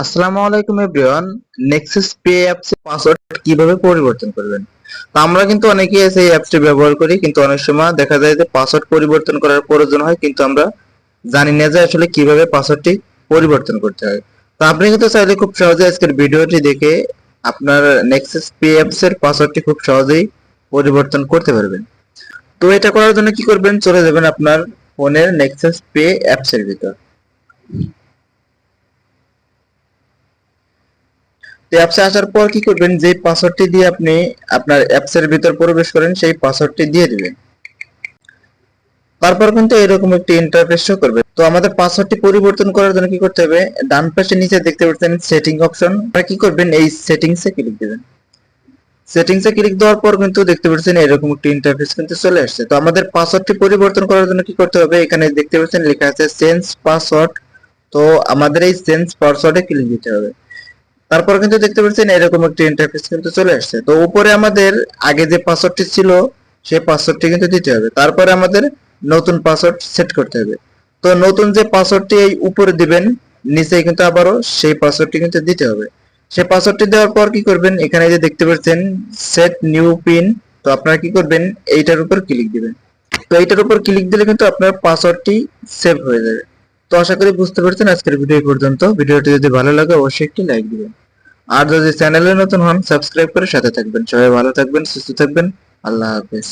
আসসালামু আলাইকুম everyone Nexus pay apps password কীভাবে পরিবর্তন করবেন? তো আমরা কিন্তু অনেকেই এই অ্যাপসটি ব্যবহার করি, কিন্তু অনেক সময় দেখা যায় যে পাসওয়ার্ড পরিবর্তন করার প্রয়োজন হয়, কিন্তু আমরা জানি না যে আসলে কীভাবে পাসওয়ার্ডটি পরিবর্তন করতে হয়। তো আপনি কিন্তু চাইলে খুব সহজে আজকের ভিডিওটি দেখে আপনার নেক্সাস পে অ্যাপস এর পাসওয়ার্ডটি খুব সহজেই পরিবর্তন করতে পারবেন। তো এটা করার জন্য কি করবেন? চলে যাবেন আপনার ফোনের নেক্সাস পে অ্যাপস এর ভিতর। তো অ্যাপসে আসার পর কি করবেন? যে পাসওয়ার্ডটি দিয়ে আপনি আপনার অ্যাপস এর ভিতর প্রবেশ করেন, সেই পাসওয়ার্ডটি দিয়ে দিবেন। তারপর কিন্তু এরকম একটি ইন্টারফেস শো করবে। তো আমাদের পাসওয়ার্ডটি পরিবর্তন করার জন্য কি করতে হবে? ডান পাশে নিচে দেখতে পাচ্ছেন সেটিং অপশন আপনারা কি করবেন? এই সেটিংসে ক্লিক দিবেন। সেটিংসে ক্লিক দেওয়ার পর কিন্তু দেখতে পাচ্ছেন এরকম একটি ইন্টারফেস কিন্তু চলে আসছে। তো আমাদের পাসওয়ার্ডটি পরিবর্তন করার জন্য কি করতে হবে? এখানে দেখতে পাচ্ছেন লেখা আছে চেঞ্জ পাসওয়ার্ড তো আমাদের এই চেঞ্জ পাসওয়ার্ডে ক্লিক দিতে হবে। তারপর কিন্তু দেখতে পাচ্ছেন এরকম একটি ইন্টারফেস কিন্তু চলে আসছে। তো উপরে আমাদের আগে যে পাসওয়ার্ডটি ছিল, সেই পাসওয়ার্ডটি কিন্তু দিতে হবে। তারপরে আমাদের নতুন পাসওয়ার্ড সেট করতে হবে। তো নতুন যে পাসওয়ার্ডটি এই উপরে দিবেন নিচে কিন্তু আবারও সেই পাসওয়ার্ডটি কিন্তু দিতে হবে। সেই পাসওয়ার্ডটি দেওয়ার পর কি করবেন? এখানে যে দেখতে পাচ্ছেন সেট নিউ পিন তো আপনারা কি করবেন? এইটার উপর ক্লিক দিবেন। তো এইটার উপর ক্লিক দিলে কিন্তু আপনার পাসওয়ার্ডটি সেভ হয়ে যাবে। তো আশা করি বুঝতে পারছেন আজকের ভিডিও পর্যন্ত। ভিডিওটি যদি ভালো লাগে, অবশ্যই একটি লাইক দিবেন। আর যদি চ্যানেলে নতুন হন, সাবস্ক্রাইব করে সাথে থাকবেন। সবাই ভালো থাকবেন, সুস্থ থাকবেন। আল্লাহ হাফেজ।